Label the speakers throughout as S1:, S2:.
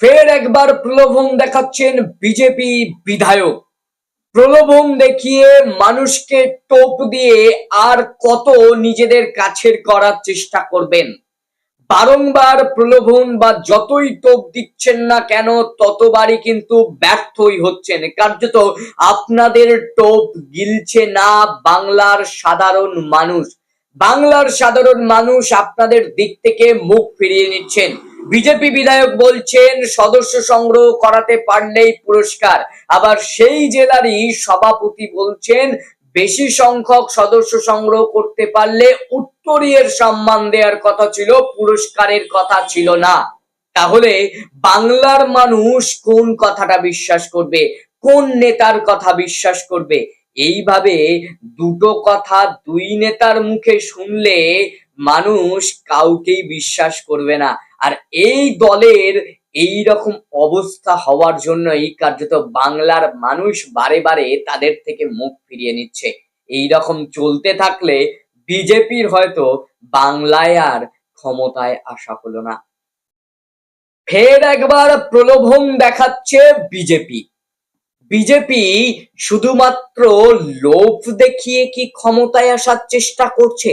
S1: ফের একবার প্রলোভন দেখাচ্ছেন বিজেপি বিধায়ক। প্রলোভন দেখিয়ে মানুষকে টোপ দিয়ে আর কত নিজেদের কাছের করার চেষ্টা করবেন। বারংবার প্রলোভন বা যতই টোপ দিচ্ছেন না কেন, ততবারই কিন্তু ব্যর্থই হচ্ছেন। কার্যত আপনাদের টোপ গিলছে না বাংলার সাধারণ মানুষ। বাংলার সাধারণ মানুষ আপনাদের দিক থেকে মুখ ফিরিয়ে নিচ্ছেন। বিজেপি বিধায়ক বলছেন, সদস্য সংগ্রহ করাতে পারলেই পুরস্কার। আবার সেই জেলারই সভাপতি বলছেন, বেশি সংখ্যক সদস্য সংগ্রহ করতে পারলে উত্তরীয়ের সম্মান দেওয়ার কথা ছিল, পুরস্কারের কথা ছিল না। তাহলে বাংলার মানুষ কোন কথাটা বিশ্বাস করবে? কোন নেতার কথা বিশ্বাস করবে? এইভাবে দুটো কথা দুই নেতার মুখে শুনলে মানুষ কাউকেই বিশ্বাস করবে না। আর এই দলের এই রকম অবস্থা হওয়ার জন্যই কার্যত বাংলার মানুষ বারে বারে তাদের থেকে মুখ ফিরিয়ে নিচ্ছে। এই রকম চলতে থাকলে বিজেপির হয়তো বাংলায় আর ক্ষমতায় আসা হলো না। ফের একবার প্রলোভন দেখাচ্ছে বিজেপি। বিজেপি শুধুমাত্র লোভ দেখিয়ে কি ক্ষমতায় আসার চেষ্টা করছে?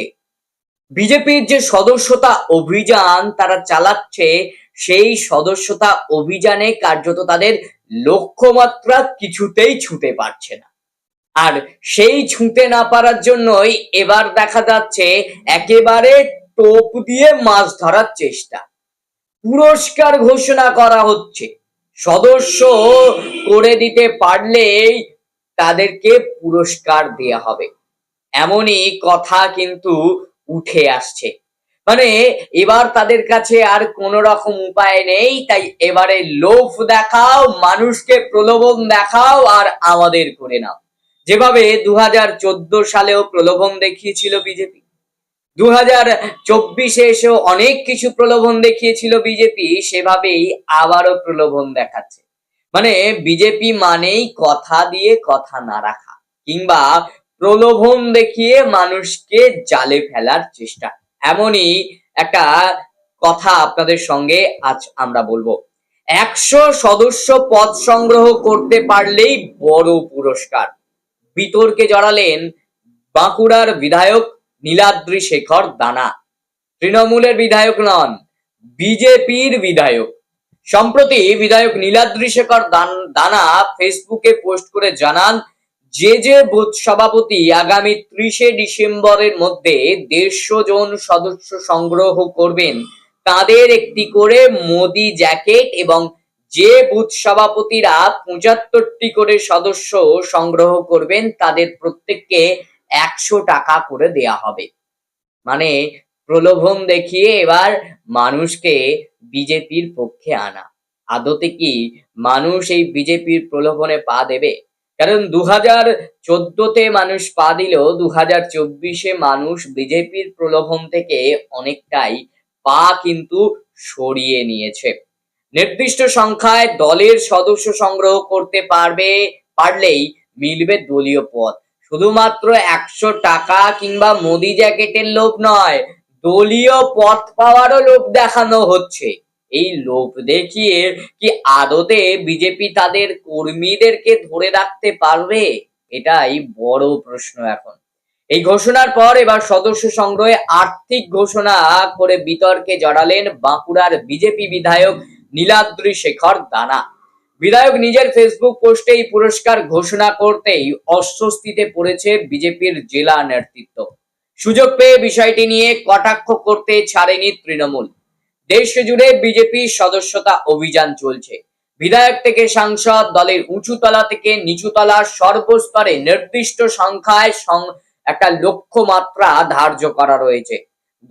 S1: বিজেপির যে সদস্যতা অভিযান তারা চালাচ্ছে, সেই সদস্যতা অভিযানে কার্যত তাদের লক্ষ্যমাত্রা কিছুতেই ছুঁতে পারছে না। আর সেই ছুঁতে না পারার জন্যই এবার দেখা যাচ্ছে একেবারে টোপ দিয়ে মাছ ধরার চেষ্টা। পুরস্কার ঘোষণা করা হচ্ছে। সদস্য করে দিতে পারলেই তাদেরকে পুরস্কার দেয়া হবে। এমনই কথা কিন্তু উঠে আসছে। মানে এবার তাদের কাছে আর কোন রকম উপায় নেই, তাই এবারে লোভ দেখাও, মানুষকে প্রলোভন দেখাও আর আমাদের করে নাও। যেভাবে দু সালেও প্রলোভন দেখিয়েছিল বিজেপি দু হাজার চব্বিশে এসেও অনেক কিছু প্রলোভন দেখিয়েছিল বিজেপি, সেভাবেই আবারও প্রলোভন দেখাচ্ছে। মানে বিজেপি মানেই কথা দিয়ে কথা না রাখা, কিংবা প্রলোভন দেখিয়ে মানুষকে জালে ফেলার চেষ্টা। এমনই একটা কথা আপনাদের সঙ্গে আজ আমরা বলব। একশো সদস্য পদ সংগ্রহ করতে পারলেই বড় পুরস্কার। বিতর্কে জড়ালেন বাঁকুড়ার বিধায়ক নীলাদ্রি শেখর দানা। তৃণমূলের বিধায়ক নন, বিজেপির বিধায়ক। সম্প্রতি বিধায়ক নীলাদ্রি শেখর দান- ফেসবুকে পোস্ট করে জানান যে যে বুথ সভাপতি আগামী ত্রিশে ডিসেম্বরের মধ্যে দেড়শো জন সদস্য সংগ্রহ করবেন, তাদের একটি করে মোদি জ্যাকেট এবং যে বুথ সভাপতিরা পঁচাত্তরটি করে সদস্য সংগ্রহ করবেন, তাদের প্রত্যেককে একশো টাকা করে দেয়া হবে। মানে প্রলোভন দেখিয়ে এবার মানুষকে বিজেপির পক্ষে আনা। আদতে কি মানুষ এই বিজেপির প্রলোভনে পা দেবে? কারণ দু হাজার চোদ্দতে মানুষ পা দিলেও দু হাজার চব্বিশে মানুষ বিজেপির প্রলোভন থেকে অনেকটাই পা কিন্তু সরিয়ে নিয়েছে। নির্দিষ্ট সংখ্যায় দলের সদস্য সংগ্রহ করতে পারবে, পারলেই মিলবে দলীয় পদ। শুধুমাত্র একশো টাকা কিংবা মোদি জ্যাকেটের লোভ নয়, দলীয় পথ পাওয়ারও লোভ দেখানো হচ্ছে। এই লোভ দেখিয়ে কি আদতে বিজেপি তাদের কর্মীদেরকে ধরে রাখতে পারবে? এটাই বড় প্রশ্ন এখন। এই ঘোষণার পর এবার সদস্য সংগ্রহে আর্থিক ঘোষণা করে বিতর্কে জড়ালেন বাঁকুড়ার বিজেপি বিধায়ক নীলাদ্রি শেখর দানা। বিধায়ক নিজের ফেসবুক পোস্টে এই পুরস্কার ঘোষণা করতেই অস্বস্তিতে পড়েছে বিজেপির জেলা নেতৃত্ব। সুযোগ পেয়ে বিষয়টি নিয়ে কটাক্ষ করতে ছাড়েনি তৃণমূল। দেশ জুড়ে বিজেপি সদস্যতা অভিযান চলছে। বিধায়ক থেকে সাংসদ, দলের উঁচুতলা থেকে নিচুতলা সর্বস্তরে নির্দিষ্ট সংখ্যায় একটা লক্ষ্যমাত্রা ধার্য করা রয়েছে।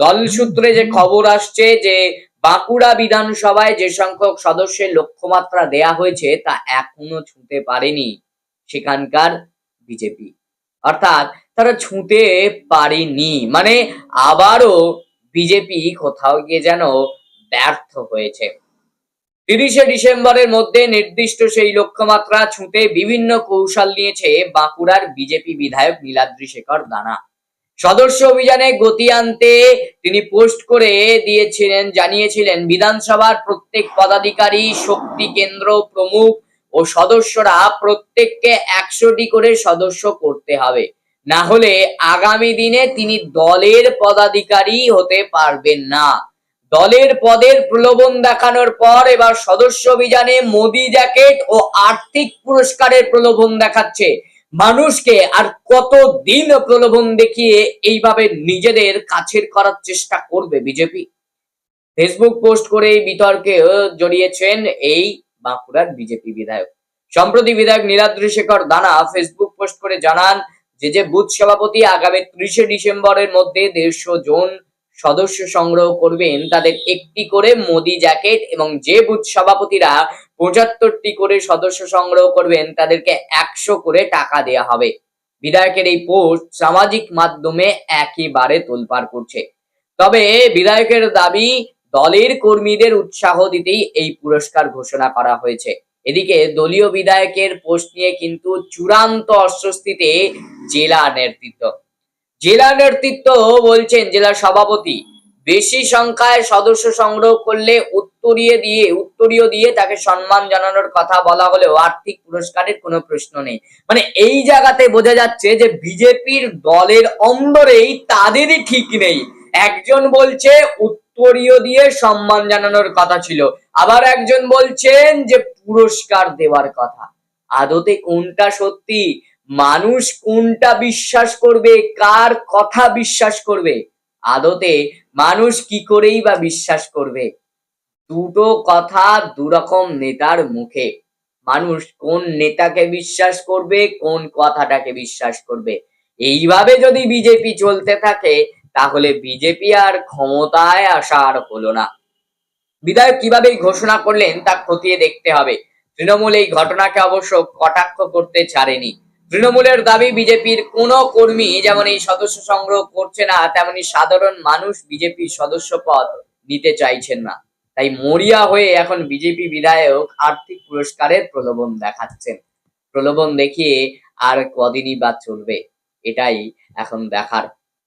S1: দল সূত্রে যে খবর আসছে যে, বাঁকুড়া বিধানসভায় যে সংখ্যক সদস্যের লক্ষ্যমাত্রা দেয়া হয়েছে তা এখনও ছুঁতে পারেনি সেখানকার বিজেপি। অর্থাৎ তারা ছুঁতে পারেনি। মানে আবারও বিজেপি কোথাও গিয়ে যেন ব্যর্থ হয়েছে। তিরিশে ডিসেম্বরের মধ্যে নির্দিষ্ট সেই লক্ষ্যমাত্রা ছুঁতে বিভিন্ন কৌশল নিয়েছে বাঁকুড়ার বিজেপি বিধায়ক নীলাদ্রি শেখর দানা। সদস্য অভিযানে গতি আনতে তিনি পোস্ট করে দিয়েছিলেন, জানিয়েছিলেন, বিধানসভার প্রত্যেক পদাধিকারী, শক্তি কেন্দ্র প্রমুখ ও সদস্যরা প্রত্যেককে একশোটি করে সদস্য করতে হবে। না হলে আগামী দিনে তিনি দলের পদাধিকারী হতে পারবেন না। দলের পদের প্রলোভন দেখানোর পর এবার সদস্য অভিযানে মোদি জ্যাকেট ও আর্থিক পুরস্কারের প্রলোভন দেখাচ্ছে। মানুষকে আর কত দিন প্রলোভন দেখিয়ে এইভাবে নিজেদের কাছের করার চেষ্টা করবে বিজেপি? ফেসবুক পোস্ট করে এই বিতর্কে জড়িয়েছেন এই বাঁকুড়ার বিজেপি বিধায়ক। সম্প্রতি বিধায়ক নীলাদ্রি শেখর দানা ফেসবুক পোস্ট করে জানান যে যে বুথ সভাপতি আগামী ত্রিশে ডিসেম্বরের মধ্যে দেড়শো জন সদস্য সংগ্রহ করবেন তাদের একটি করে মোদি জ্যাকেট এবং যে বুথ সভাপতিরা পঁচাত্তরটি করে সদস্য সংগ্রহ করবেন তাদেরকে একশো করে টাকা দেয়া হবে। বিধায়কের এই পোস্ট সামাজিক মাধ্যমে একেবারে তোলপাড় করছে। তবে বিধায়কের দাবি, দলের কর্মীদের উৎসাহ দিতেই এই পুরস্কার ঘোষণা করা হয়েছে। এদিকে দলীয় বিধায়কের পোস্ট নিয়ে কিন্তু চূড়ান্ত অস্বস্তিতে জেলা নেতৃত্ব জেলা নেতৃত্ব বলছেন জেলা সভাপতি, বেশি সংখ্যায় সদস্য সংগ্রহ করলে উত্তরীয় দিয়ে উত্তরীয় দিয়ে তাকে সম্মান জানানোর কথা বলা হলেও আর্থিক পুরস্কারের কোনো প্রশ্ন নেই। মানে এই জায়গাতে বোঝা যাচ্ছে যে বিজেপির দলের অন্দরেই তাদেরই ঠিক নেই। একজন বলছে উত্তরীয় দিয়ে সম্মান জানানোর কথা ছিল, আবার একজন বলছেন যে পুরস্কার দেওয়ার কথা। আদতে কোনটা সত্যি? মানুষ কোনটা বিশ্বাস করবে, কার কথা বিশ্বাস করবে? আদতে মানুষ কি করেই বা বিশ্বাস করবে? দুটো কথা দুরকম নেতার মুখে। মানুষ কোন নেতাকে বিশ্বাস করবে, কোন কথাটাকে বিশ্বাস করবে? এইভাবে যদি বিজেপি চলতে থাকে, তাহলে বিজেপি আর ক্ষমতায় আসা আর হলো না। বিধায়ক কীভাবে ঘোষণা করলেন, তা খতিয়ে দেখতে হবে। তৃণমূল এই ঘটনাকে অবশ্য কটাক্ষ করতে ছাড়েনি। তৃণমূলের দাবি, বিজেপির কোন কর্মী যেমন এই সদস্য সংগ্রহ করছে না, তেমনি সাধারণ মানুষ বিজেপির সদস্য পদ নিতে চাইছেন না। তাই মরিয়া হয়ে এখন বিজেপি বিধায়ক আর্থিক পুরস্কারের প্রলোভন দেখাচ্ছেন। প্রলোভন দেখিয়ে আর কদিনই বা চলবে, এটাই এখন দেখার